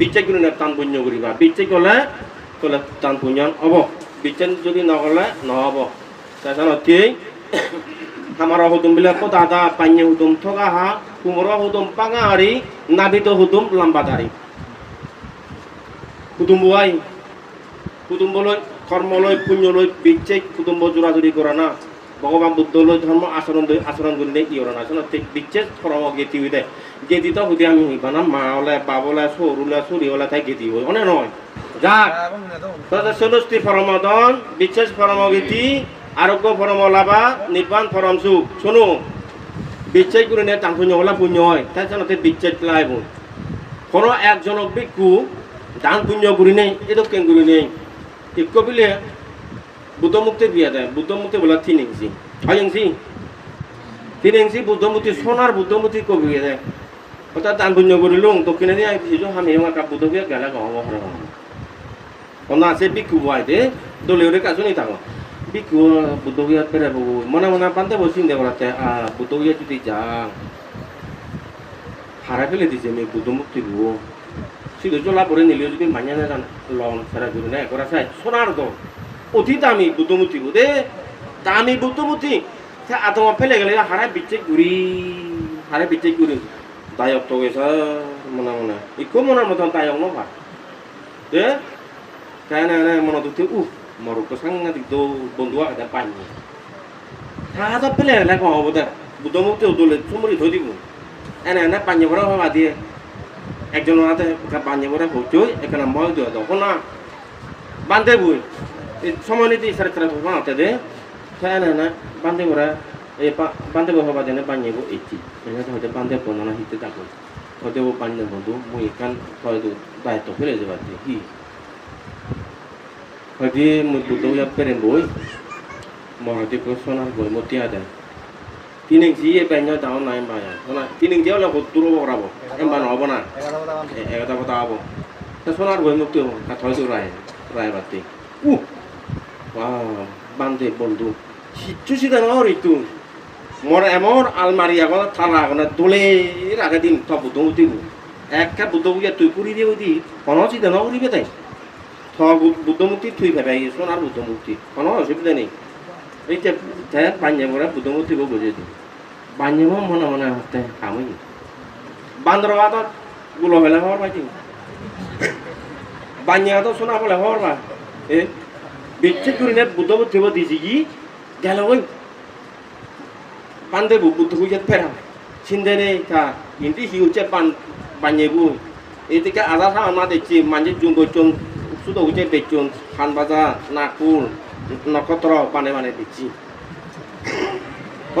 বিচ্ছেদ করে না টান পুণ্য করিবা বিচ্ছেদ করলে করলে টান পুণ্য হব বিচ্ছেদ যদি নকলে নহব তাৰপিছত অতি আমাৰ হুতুম বিলাক দাদা পানী হুতুম থকা হা কোমোৰ হুতুম পাঙা হাৰি নাবিত হুতুম লাম্বা দাৰি কুটুম্বাই কুটুম্বলৈ কৰ্মলৈ পুণ্যলৈ বিচ্ছেদ কুটুম্ব জোৰাজুৰি কৰা না ভগৱান বুদ্ধলৈ ধৰ্ম আচৰণ আচৰণ কৰিলে কৰা না ঠিক বিচ্ছেদ ধৰ্ম গেতি হৈ দে গেতি তো সুধি আমি হিবানা মা ওলে বাপ ওলে সৰুলে চুৰি ওলে, তাই গেতি হৈ অনে নহয়? যাক, তাতে চলস্তি ফরমদন বিশেষ ফরমগীতি আরোগ্য ফরম লাভা নির্বাণ ফরম সুখ শোনো, বিচ্ছেদ করে নিয়ে টান পুণ্য হলা পুণ্য হয়, তাই জানাতে বিচ্ছেদ লাইব কোনো একজনক ভিক্ষু দান পুণ্য করি নেই এতো কেন করি নেই ইক্য বিলে বুদ্ধ মুক্তি বিয়া দেয় বুদ্ধ মুক্তি বলা তিন ইঞ্চি। ছয় ইঞ্চি? তিন ইঞ্চি বুদ্ধ মূর্তি সোনার বুদ্ধ মূর্তি কবি দেয় অর্থাৎ দান পুণ্য করিলুম দক্ষিণে দিয়ে আমি আমার বুদ্ধ বিয়া গেলে গহম হরে Ona se biku buai de dole ore ka suni tango. Biku budo ya pere bu. Mana mana pante bosin de ora te a budo ya juti jang. Hara pele di me budo mukti bu. Si do jola pore nilio juti manya na kan lon sara guru na ekora sai sonar do. অতি দামি বুদ্ধমূর্তি দে দামি বুদ্ধমূর্তি আতমা ফেলে গেলে হারা বিচ্ছে ঘুরি হারা বিচ্ছে ঘুরি দায়ক তো গেছে মনে মনে ইকো মনের মতন দায়ক নবা দে Kaya na na mga tuti, uh, maruk ko sang nga dito bondua ada panyi. Hada pele la ko boda. Budo mo te dole sumuri thodi ko. Ana na panyi bora ba দিয়ে একজন হাতে পাঞ্জে বড় হচ্ছে এখানে ময় দেওয়া দাও না বান্ধে বই সময় নিতে সাড়ে চার বছর বানাতে দে হ্যাঁ না না বান্ধে বড় এই বান্ধে বড় হবা দেনে পাঞ্জে বো ইচ্ছি এখানে হয়তো বান্ধে বন্ধ না হিতে থাকো হয়তো পাঞ্জে বন্ধু মুই কান হয়তো দায়িত্ব ফেলে দেবা কি Hadi mututo ya peren boy. Mo hadi ko sonar boy mo tia da. Tining si e penyo ta on nai ba ya. Ona tining dia la ko turo bo rabo. Em ba no bona. E e ta bata bo. Ta sonar boy mo tio ka thoi tu rai. Rai bati. U. Wow, bande বন্ধু হিচ্ছু সিদা নর ইতু মোর এমন আলমারি আগল থালা আগল দোলে রাখে দিন তো বুদ্ধ উঠিব একটা বুদ্ধ বুঝিয়া তুই পুরি দিয়ে দি কোনো চিন্তা নকরিবে তাই থ বুদ্ধমূর্তি থুই ফেবে সোনার বুদ্ধমূর্তি কোনো অসুবিধা নেই। এই যে বাঞ্জে পরে বুদ্ধমূর্তিকে বুঝিয়ে দিই। বাঞ্জে মনে মনে হতে কামই বান্দর তো গুলো হলে হওয়ার পাইছি বাঞ্জে তো সোনা বলে হওয়ার পা এ, বিচ্ছেদ করে নে বুদ্ধমূর্তি দিছি কি? গেল ওই বান্দে বুদ্ধ হুইয়াত ফেরা সিন্দে নেই তা ইন্টি হিউচে বান বাঞ্জে বুই এদিকে আধা সামান মা দেখছি মাঝে জুঙ্গ চং শুধু উঠে বেচুন খানবাজার নাগপুর নক্ষত্র পানে মানে দিচ্ছি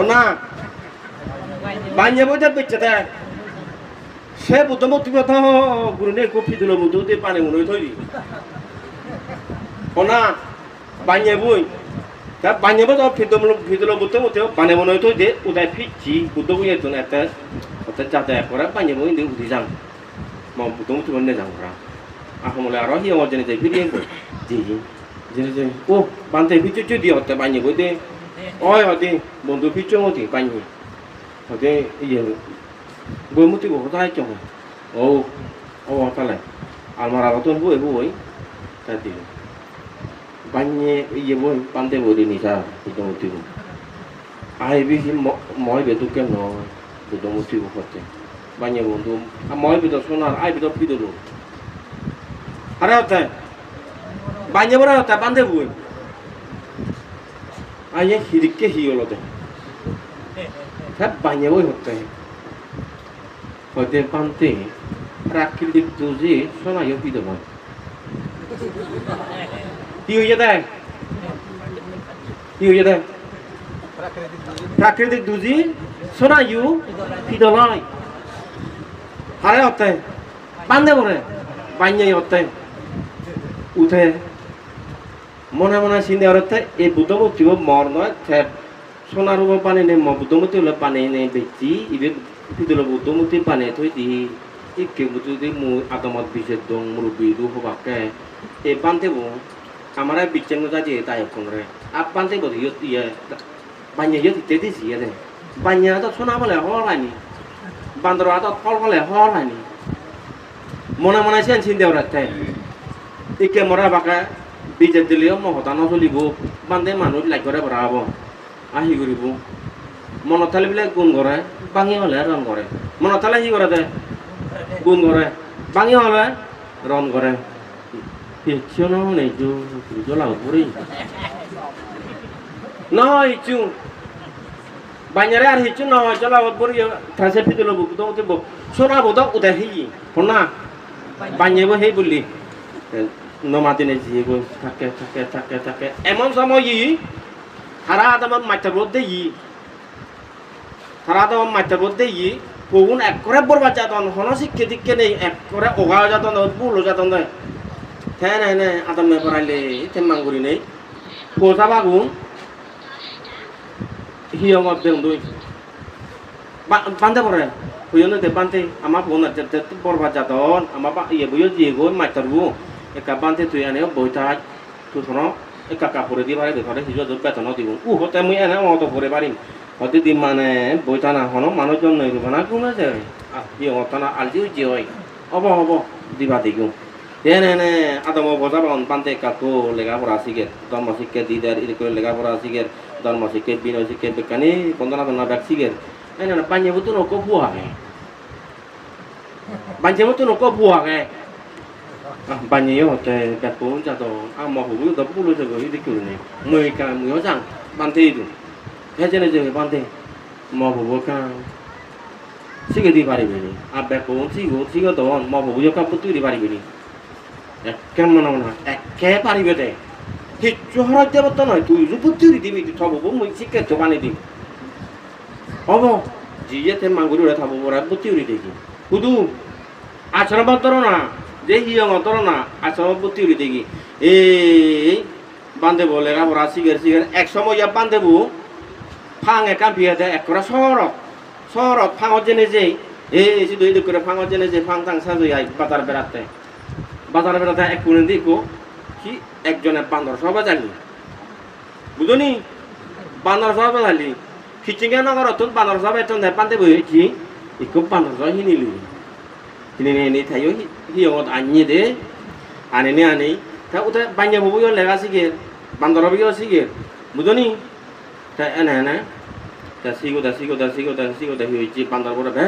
না বাঞ্জে বোঝা বেচছে দেখ সে বুদ্ধ মুক্তি কথা গুরু নে কপি দিল বুদ্ধ পানে মনে থইলি না বাঞ্জে বই তা বাঞ্জে বই ফিদল ফিদল বুদ্ধ মুক্তি পানে মনে থই দে উদয় ফিরছি, বুদ্ধ বুঝে তো একটা অর্থাৎ যাতায়াত করা বাঞ্জে বই দিয়ে উঠে যান মা বুদ্ধ মুক্তি বন্যে যান করা আহমলে আরও হিয়া মজনে যাই ফিরিয়ে কই জি জি। জি জি ও, বান্তে পিছু চু দি হতে বানি কই দে ওই হতে, বন্ধু পিছু মতি বানি হতে ইয়ে বই মতি বহু তাই চং ও ও তালে আলমারা রতন বই বই তা দিল বানি ইয়ে বই পান্তে বই দিনি সা পিছু মতি বই আই বেশি মই বেতু কেন নয় বুদ্ধ মতি বই হতে বানি বন্ধু মই বেতু সোনার আই বেতু পিদলো আরে হতে বাঞ্জে বড় হতে বান্ধে বুই। আইয়ে হিরিকে হি হলো দে হ্যাঁ বাঞ্জে বই হতে হতে পান্তে প্রাকৃতিক দুজি শোনাইও কি দেব কি হইয়ে দেয় কি হইয়ে দেয় প্রাকৃতিক দুজি শোনাইও কি দলয় আরে হতে বান্ধে বড়ে বাঞ্জাই হতে উঠে মনে মনে চিন্তা করতে এই বুদ্ধমূর্তি মর নয় ঠেপ সোনার উপর পানি নেই বুদ্ধমূর্তি হলে পানি নেই বেচি ইবে পিতল বুদ্ধমূর্তি পানি থই দি ইকে বুদ্ধি মু আদমত বিশেষ দং মুরব্বী দু হবাকে এ পান্তে বো আমার বিচ্ছেন্ন যাচ্ছে তাই কংরে আপ পান্তে বো ইয়ে ইয়ে বাঞ্জা ইয়ে দিতে দিছি ইয়ে বাঞ্জা তো সোনা বলে হওয়ার হয়নি বান্দর তো ফল বলে হওয়ার হয়নি মনে মনে সেন চিন দেওয়ার ইকে মরা বাকা বিজে দিলেও মহতা নচলিব বান্ধে লাইক কৰে ভৰা হ'ব আহি কৰিব মনত থালি বোলে গুণ কৰে ভাঙি হ'লে ৰন কৰে মনত থালে সি কৰে দে গুণ কৰে ভাঙি হ'লে ৰন কৰে pensiono ne giù, giù la pure. No, giù. Banyare ar hicu no, giù la pure io trase più dello buco, dove bo. Sora bodo udah hi. Pona. Banyevo hei bulli. No matine ji go takke takke takke takke. Emon samo yi. Hara adamam matta bodde yi. Hara adamam matta bodde yi. কোন এক করে বরবাদ যাতন হন শিক্ষে দিকে নেই এক করে ওগাও যাতন ভুলও যাতন নয় দেয় থে নাই নাই আদাম মে পড়াইলে থে মাঙ্গুরি নেই পোজা বাগুন হিয়ঙত দেন দুই বান্ধে পড়ে হুইয়নো দে বান্ধে আমার বোন আছে বরবাদ যাতন আমার ইয়ে বুঝো জিয়ে গো মাইটারবু একা বান্ধে তুই আনে বইটা তুই শোনো একা কাপড়ে দিয়ে বাড়ি দেখে হিজো দুধ বেতন দিব উ হতে মুই এনে মতো পরে পারিম হতে দিম মানে বইটা না হনো মানুষজন নই রুবা না কোনে যে ইয়ে হতো না আলজি উজি হয় হব হব দিবা দিগু এনে এনে আদম বজা বান বান্ধে কাকু লেগা পড়া শিখে ধর্ম শিক্ষা দি দেয় এদিকে লেগা পড়া শিখে ধর্ম শিক্ষা বিনয় শিক্ষা বেকানি কন্দনা কন্দনা ব্যাগ শিখে এনে না পাঞ্জে মতো নকো বুয়া গে পাঞ্জে মতো নকো বুয়া গে bạn nhớ cái cái bốn cha tổ à mà hủ tập bút luôn rồi đi kiểu này mười cả mười rằng ban thi rồi thế cho nên giờ ban thi mà hủ cái sĩ cái đi vào đi à bé bốn sĩ bốn sĩ cái tổ mà hủ cái bút đi vào đi কেমন না একেবারে বেটে কিচ্ছু হরাই দেব তো নয় তুই রূপুত্তরি দিবি তুই থব মুই শিখে তো বানিয়ে দিবি হব জিয়েতে মাগুরি ওরা থাকব ওরা বুত্তিউরি দেখি শুধু আচরণ বদর না দেখি অতর না আচরণ বুত্তিউরি দেখি। এই, বান্ধে বলে সিগের সিগের এক সময় বান্ধে বু। ফাং একা করে শহরত শহরত ফাঙত জেনে এই শুধু করে ফাঙত যে ফাং টাং সাজুই বাজার বেড়াতে বাজার বেড়াতে এক কোণে দিকো কি একজনের বান্দর সবাই জানি বুঝনি? বান্দর সবাই জানি খিচিঙ্গা নগর তুন বান্দর সবাই তুন দেয় পান্তে বইছি ইকো বান্দর সবাই হিনিলি হিনি নি থাইও হিয়ত আনি দে। আনি নি আনি। তা উঠে বাঞ্জা ববু লেগা সিগে বান্দর বিও সিগে বুঝনি? তা এনে এনে। তা সিগো তা সিগো তা সিগো তা সিগো তা হইছি বান্দর বড় বে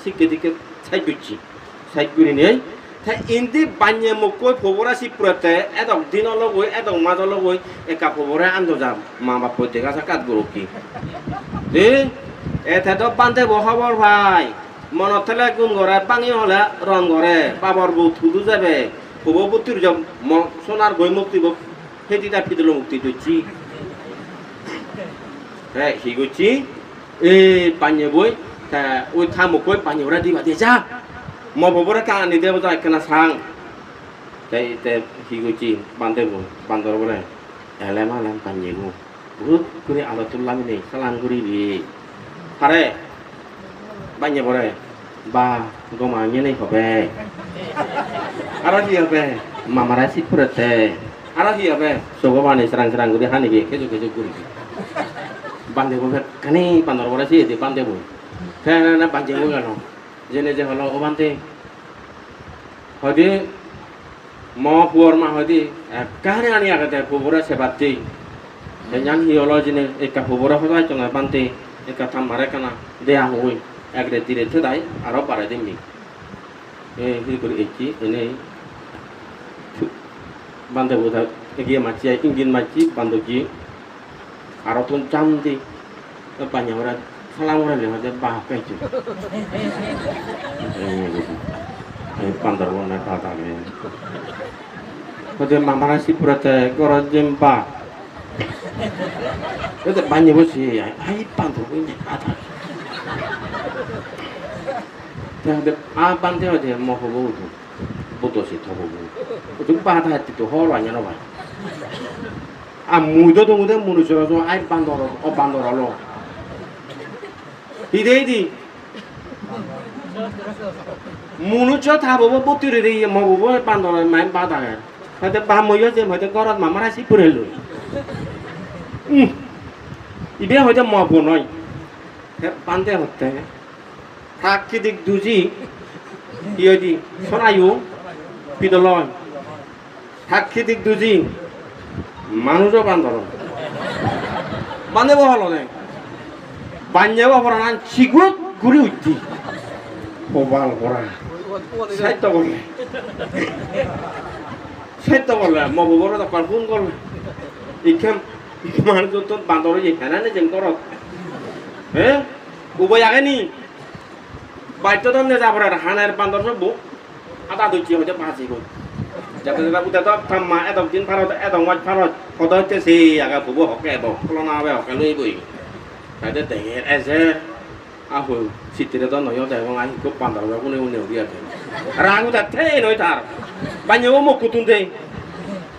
সিকে দিকে সাইড করছি সাইড করে নেই তা ইন্দি বান্যে মুকই ফবরা সিপুরাতে এদক দিনলগৈ এদক মাজলগৈ একা ফবরে আন্দো যাম মা বাপ পৈতে কাছে কাট গরকি দে এতে তো পান্তে বহাবর ভাই মনত থেলে গুণ করে পাঙি হলে রং করে বাবর বউ থুদু যাবে হব বুতির যাব সোনার গই মুক্তি ফেটিটা ফিদল মুক্তি দিচ্ছি হ্যাঁ সি করছি এই পাঞ্জে বই তা ওই খামুকই পাঞ্জে ওরা দিবা দিয়ে যা mau beberapa kali nih dia bertanya kena sang. Higuchi, teh higuci pantai bu pantor ya. bu nih elema lem panjangu bu. Kuri alatul lam ini selang kuri pare. Hari banyak re ya. ba gue mau nyanyi kau be arah dia be mama resi pura ya. arah dia so gue mau serang serang kuri hani gini kejo kejo kuri pantai bu kan ini pantor bu nih sih di pantai bu kan ini panjangu kan জেনে যে হলো ওবান্তে হয়দি, ম poor মা হয়দি কাহারে আনি আগাতে পুবরা সেবাতে জান হি হলো জেনে একা পুবরা হদাই চঙ্গা বান্তে, একা থাম মারে কানা দে আহুই একরে তিরে থেদাই আরও পারে দিমি এ হি করে একি এনে বান্দে বোধা এগিয়ে মাছি ইঞ্জিন মাছি বান্দকি আরও তুন চান্দি পানি ওরা Selawuran lho mate papeh jo. Eh pandar wong nek patane. Kote mamara si jempa. itu banyak bos ya ai pandar wong nek patane. Tapi aban teo de mo ho bo patah hati to horo anya no ba. tuh to mudo munu so ai pandoro o pandoro. 도 무대 무는 줄 알아서 아이 반도로 어 반도로 이데이디 무누쳐 다 보고 뽀뜨리리 뭐 보고 반도로 많 이 받아요. 근데 바 뭐여 제 뭐저 거라 마마라 시 뿌려로. 음. 이be হয়তো 뭐 보노이. 반대 어때? প্রাকৃতিক দুজি কি হইতি শোনায়ু পিদলয় সাক্ষী দিক দুজি মানুষও বান্ধব বান্ধব হল নে বান্ধব অপরাণ চিগুত ঘুরি উঠছি কবাল করা সাহিত্য করলে সাহিত্য করলে মবু বড় দোকান ফোন করলে ইখাম মানুষ তো বান্ধব এখানে না যেন করত হ্যাঁ উভয় আগে নি বাধ্যতামনে যাবার হানার বান্ধব সব আদা দুচি হচ্ছে পাঁচি গো যাতে যাতে উদা তো থাম্মা এদম দিন ভারত এদম ওয়াজ ভারত কত হচ্ছে সেই আগা বুবো হকে এব কলনা হবে হকে লই বই তাতে দেখে এসে আহো সিটিরে তো নয় দেয় এবং আহি খুব বান্ধব কোনে উনি উড়িয়া দেয় রাগু দা থে নয় তার বাঞ্জে ও মকুতুন দে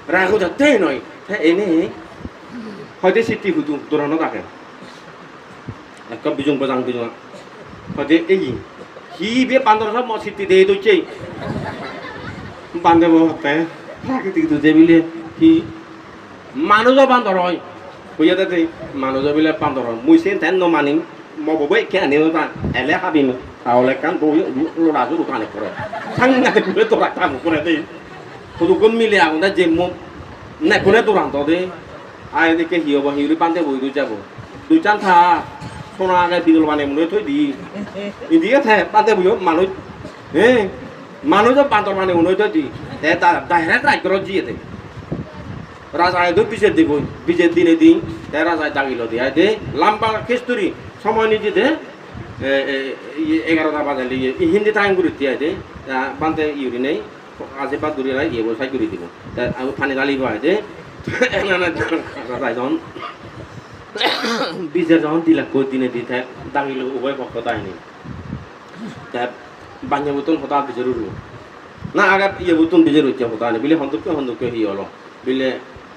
রাগু দা থে নয় থে এনে হয়তো সিটি হুতু দোরানো থাকে একটা বিজং বাজাং বিজং হয়তো এই হি বে বান্দর সব মসিটি দে দইছে বান্ধব হতে প্রাকৃতিক দুজে বিলে কি মানুষ বান্দর হয় কইয়া বিলে বান্দর হয় মুই সেন তেন নমানি মববে কে আনি না এলে হাবিম তাহলে কান বই জুরু কানে করে সাংগাতে পুরে তোরা কাম করে দে শুধু কোন মিলে আগুন যে মো না কোনে তোরা তো দে আয় দেখে হিও বা হিউরি পান্তে বই দুই যাব দুই চান থা সোনা আগে বিদল বানে মনে থই দি ইদিকে থে পান্তে বই মানুষ হ্যাঁ মানুষ বান্দর মানে উনই তো দি তে তা ডাইরেক্ট রাজ করো জিয়ে দে রাজায় তো পিছের দিব পিছের দিনে দিন তে রাজায় দাগিল দিয়ে দে লাম্বা খিস্তুরি, সময় নিজে দে এগারোটা বাজালে ইয়ে হিন্দি টাইম করে দিয়ে দে বান্তে ইউরি নেই, আজি বা দূরে লাই ইয়ে বসাই করে দিব তা আমি পানি ঢালিব দে রাজায় যখন বিজে যখন দিলা কই দিনে দিতে দাগিল উভয় পক্ষ তাইনি তা banyak betul kota bisa dulu. Nah agak iya betul bisa dulu kota ini. Bila hendak ke hendak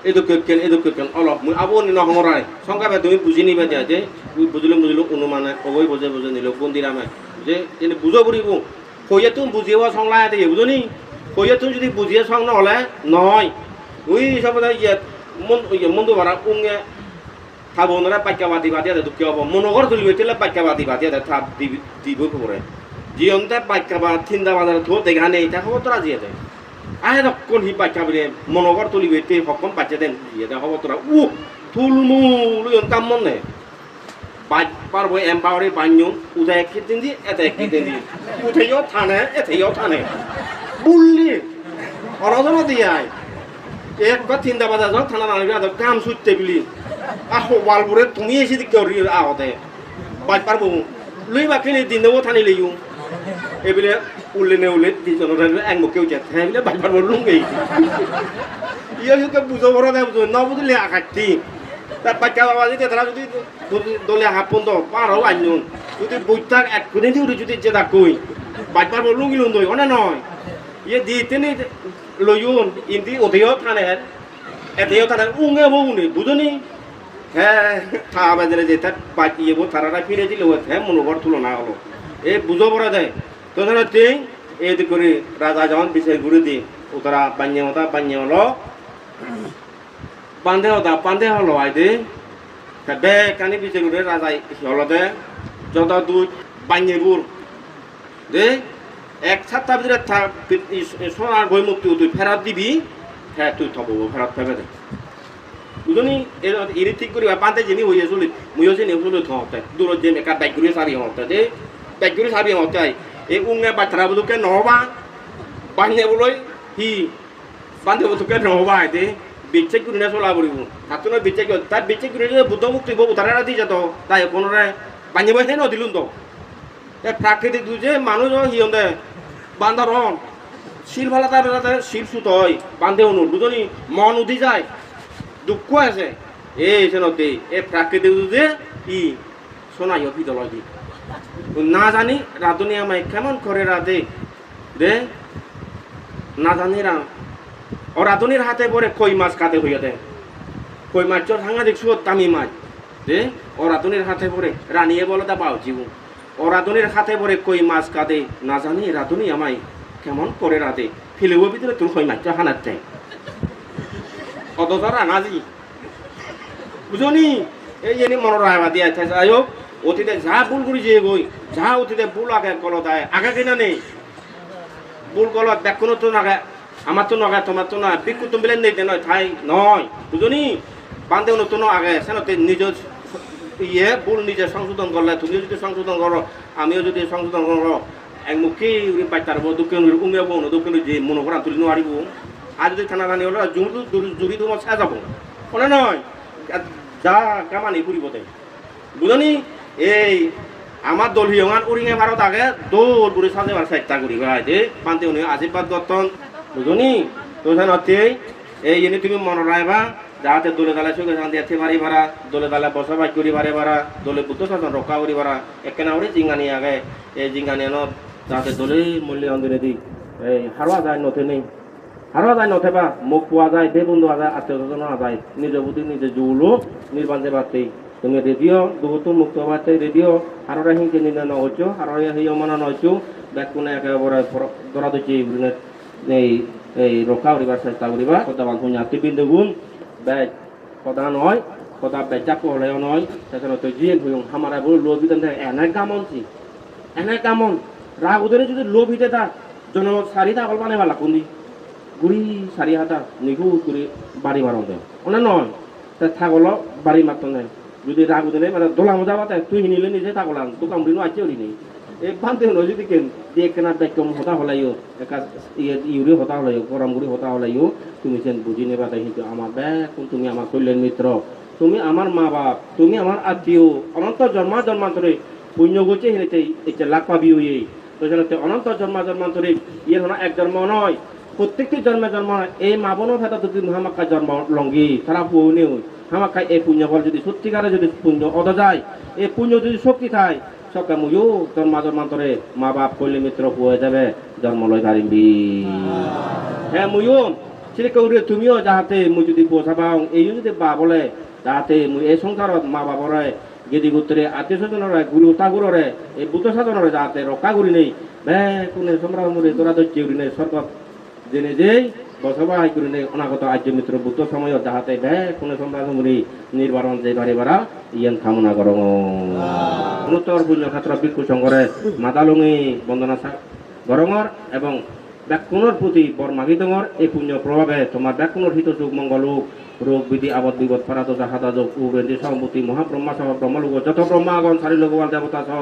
এদুকে কেন এদুকে কেন অলপ মই আবো নিন সমরাই সংখ্যা তুমি বুঝি নিবা দিয়া যে বুঝিলো বুঝিলো অনুমানে কবই বুঝে বুঝে নিল বন্দিরামে যে এনে বুঝো বুড়িব কইয়ে তুমি বুঝিয়ে সংলা দিয়ে বুঝনি কইয়ে তুমি যদি বুঝিয়ে সং নহলে নয় ওই হিসাবে ইয়াত মন মন্দু ভাড়া উঙে থাব নরে পাইকা বাদি বাদি আছে দুঃখী হব মনোগর তুলিব তেলে পাইকা বাদি বাদি আছে থাপ দিব দিব খবরে জীবনতে পাইকা বা থিন্দা বাদার থাকা নেই তাকে তোরা দিয়ে দেয় আহে রক্ষণ হি পাইকাবিরে মনগর তুলিবে তে হকম পাচ্ছে দেন জিয়ে দে হব তোরা উ থুলমুল কাম মনে বাজ পারব এম্পাওয়ারে বান্যুন উদা এক দিন দি এত এক দিন দি। উঠেও থানে এতেও থানে। বুললি অনজন দিয়াই এক বা তিনটা বাজার যাও থানা নানিবি আদব কাম সুইতে বিলি। আহ ওয়ালপুরে তুমি এসে দিকে আহতে। বাজ পারব লুই বাকি দিন দেবো থানি লইও এইবিলে উল্লে নে উল্লে দুজনের মুখে উঠে সেইবিলে বাইবার বললুম গেই ইয়ে সুকে বুঝো বড় দেয় বুঝো ন বুঝলে আঘাতি তার বাচ্চা বাবা যদি তারা যদি দলে হাপুন তো পার হও আইনুন যদি বইটাক এক কোনে দিয়ে যদি যেটা কই বাইবার বললুম গিলুন দই অনে নয় ইয়ে দি তিনি লইউন ইন্দি ওতেও থানে এতেও থানে উঙে বউনি বুঝনি হ্যাঁ থা বাজারে যে তার বাকি ইয়ে তারা ফিরে দিলে হ্যাঁ তুলনা হলো। এ বুঝো পড়া দেয় তো ধরো তিন এই করে রাজা যখন বিচার ঘুরে দি ওতারা বান্যে হতা বান্যে হলো বান্ধে হতা বান্ধে হলো আই দে। বে কানি বিচার ঘুরে রাজা হলো দে যত দুই বান্যে বুর দে, এক সাতটা ভিতরে সোনার বই মুক্তি তুই ফেরত দিবি হ্যাঁ তুই থব ফেরত ফেবে দে। বুঝনি এর ঠিক করি পান্তে যিনি হইয়া চলি মুইও চিনি চলি থতে দূরত যে একা বাইক ঘুরে সারি হতে দে। বাইক ঘুরে সারি হতে এই উঙে বাচ্চারা বুঝুকে নহবা বান্ধে বলৈ হি বান্ধে বুঝুকে নহবা দে বিচ্ছে কুড়িনা চলা পড়িব তাতো না বিচ্ছে তার বিচ্ছে কুড়িলে বুদ্ধ মুক্তি বউ তারা দি যেত তাই কোনোরে বান্ধে বসে নদিলুন তো এ প্রাকৃতিক দুজে হিয়ন দে বান্দার হন শিল ভালা তার শিল সুত হয়। বান্ধে অনুর বুঝনি মন উঠি যায়। দুঃখ আছে। এ সেনতে এ প্রাকৃতিক দুজে ই সোনাই অভিদল দি না জানি, রাধুনি আমায় কেমন করে রাধে? দে না জানি রা ও রাধুনির হাতে পরে কই মাছ কাতে হইয়া দে কই মাছ? চোর সাংঘাতিক সুর তামি মাছ। দে ও রাধুনির হাতে পরে রানিয়ে বলো তা পাও জীবন। ও রাধুনির হাতে পরে কই মাছ কাঁদে না জানি রাধুনি আমায় কেমন করে রাধে? ফিলেও ভিতরে তোর কই মাছ? হানাতে কত তারা নাজি বুঝনি? এই জন্য মনের রায়বা দিয়া যাই হোক অতীতে যা ভুল করি যে গই যা অতীতে ভুল আগে কল দেয় আগে কিনা নেই। ভুল ব্যাকুনো তো নাগে, আমার তো নগে, তোমার তো নয় বিকু তুমি নেই নয় ঠাই নয় বুঝনি বান্ধে নতুন আগে সেনতে নিজ ইয়ে ভুল নিজে সংশোধন করলে তুমিও যদি সংশোধন করো আমিও যদি সংশোধন করো একমুখী বাচ্চার দক্ষিণ উমিয়াবো না দক্ষিণ যে মনে করা তুলি নোৱাৰিব। আর যদি থানা রানি হলে জুড়ি জুড়ি তোমার যাব। মনে নয় যা কামানি ফুরিব তাই বুঝনি এই আমার দল হিয়ঙান উড়িঙে ভারত আগে দৌড় বুড়ি সাজেবার চেষ্টা করিবা যে পান্তে উনি আশীর্বাদ দত্তন বুঝনি তো সেনতে এই জিনিস তুমি মনে রাখবা যাহাতে দলে দালে সুখে শান্তি এতে পারি পারা দলে দালে বসবাস করি পারে পারা দলে বুদ্ধ শাসন রক্ষা করি পারা একেনা করে জিঙ্গানি আগে। এই জিঙ্গানি ন যাহাতে দলে মূল্য অন্ধনে দি। এই হারোয়া যায় নথে নেই। হারোয়া যায় নথে বা। মুখ পোৱা যায় বে বন্ধু আযায় আত্মীয় স্বজন যায় নিজ বুদ্ধি নিজে জৌলো নির্বাণ যে বাতেই তুমি রেডিও দুগুতো মুক্ত বাতে রেডিও হারোরা হিংকে নিনে নহচ্ছো হারোয়া হিয় মনা নহচ্ছো ব্যাক কোনে একেবারে দরা দিচ্ছি এই এই রক্ষা করিবার চেষ্টা করিবা কথা বান্ধব জাতি বিন্দু গুণ বে কথা নয় কথা বেজাক হলেও নয় সেখানে তো জিয়ে ভুয়ং হামারা বলে লোভ দিতেন এনে কামন ছি এনে কামন রাগ উদরে যদি লোভ হিতে তা জন সারি তাকল বানে বালা কুন্দি গুড়ি সারি হাতা নিখু করে বাড়ি মারতে ওনা নয় তা থাকল বাড়ি মারতে নাই যদি রাগ উদরে মানে দোলা মজা বাতে তুই হিনিলে নিজে থাকলাম দোকান বুড়ি আছে ওরি নেই। এই বান্ধে হলো যদি কেন দিয়ে কেনা বেকম হতা হলাইও, একা ইয়ে ইউরি হতা হলাইও, গরম গুড়ি হতা হলাইও, তুমি যেন বুঝি নেবা তাই কিন্তু আমার ব্যাগ তুমি আমার কল্যাণ মিত্র, তুমি আমার মা বাপ, তুমি আমার আত্মীয়, অনন্ত জন্মা জন্মান্তরে পুণ্য গোচে হেরেতে এটা লাভ পাবি এই তো অনন্ত জন্মা জন্মান্তরে ইয়ে এক জন্ম নয় প্রত্যেকটি জন্মে জন্ম এই মা বোনও ভেতর যদি হামাক্কা জন্ম লঙ্গি। তারা পুনেও হামাক্কায় এই পুণ্য ফল যদি সত্যিকারে যদি পুণ্য অদ যায়, এই পুণ্য যদি শক্তি থাকে সকা মুয়ো জন্মা জন্মান্তরে মা বাপ কল্যাণ মিত্র হয়ে যাবে, জন্ম লই পারিবি হ্যাঁ মুয়ো সেটা কৌরে তুমিও যাহাতে মুই যদি পৌঁছাবাও এই যদি বা বলে মুই এই সংসারত মা বাবরে গেদি গোত্রে আত্মীয় স্বজনরে গুরু তাগুররে এই বুদ্ধ সাধনরে যাহাতে রক্ষা করি নেই। বে, কোনে সম্রাট মুরে তোরা দৈত্য নেই সরকার জেনে যেই বসবাস করি নেই অনাগত আর্য মিত্র বুদ্ধ সময় যাহাতে বে কোনে সম্রাট মুরি নির্বারণ যে বারে বারা ইয়ান কামনা করং অনুত্তর পুণ্য ক্ষেত্র বিক্ষু সংঘরে মাদালুঙি বন্দনা গরঙর এবং ব্যাকুণর প্রতি বর মাগিতঙর এই পুণ্য প্রভাবে তোমার ব্যাকুণর হিত যুগ মঙ্গল রোগ বিধি আবদ বিপদ ফারাত জাহাদা যোগ উবেন্দি সম্পত্তি মহাব্রহ্মা সহ ব্রহ্মলোক যত ব্রহ্মাগণ সারি লোকবাল দেবতা সহ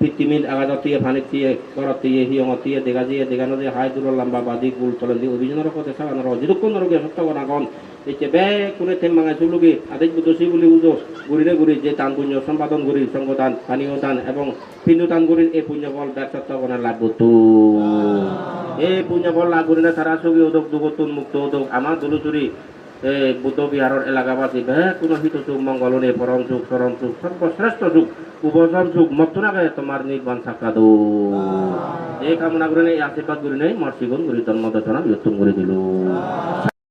পিতৃমিল আগাজতিয়ে ফানিতিয়ে করতিয়ে হিয়মতিয়ে দেগাজিয়ে দেগানদে হাই দূর লম্বা বাদি গুল তলন্দি অভিযানৰ কতে সাগানৰ অজিরুক্কন নরগে সত্যগণাগণ এতে বে কোনে থেম মাঙাই চুলুগে আদেশ বুদ্ধি বুলি উজো গুৰিৰে গুৰি যে দান পুণ্য সম্পাদন কৰি সংগদান পানীয় দান এবং পিণ্ড দান কৰি এই পুণ্য ফল ব্যৰ্থত্বগণা লাভ তো এই পুণ্য ফল লাভ কৰিলে তারা ছবি উদক দুগতুন মুক্ত উদক আমাৰ দলুচুরি বুদ্ধ বিহারের এলাকাবাসী কোনো হিত যুগ মঙ্গল নেই পরম যুগ চরম যুগ সর্বশ্রেষ্ঠ যুগ উপজম যুগ মত্তনাকে তোমার নির্বাণ সাক্ষাৎ এই কামনা করে নেই আশীর্বাদ করে নেই মর্শিগুণ গুরি জন্ম দর্শনা বিয়ত্তম করে দিল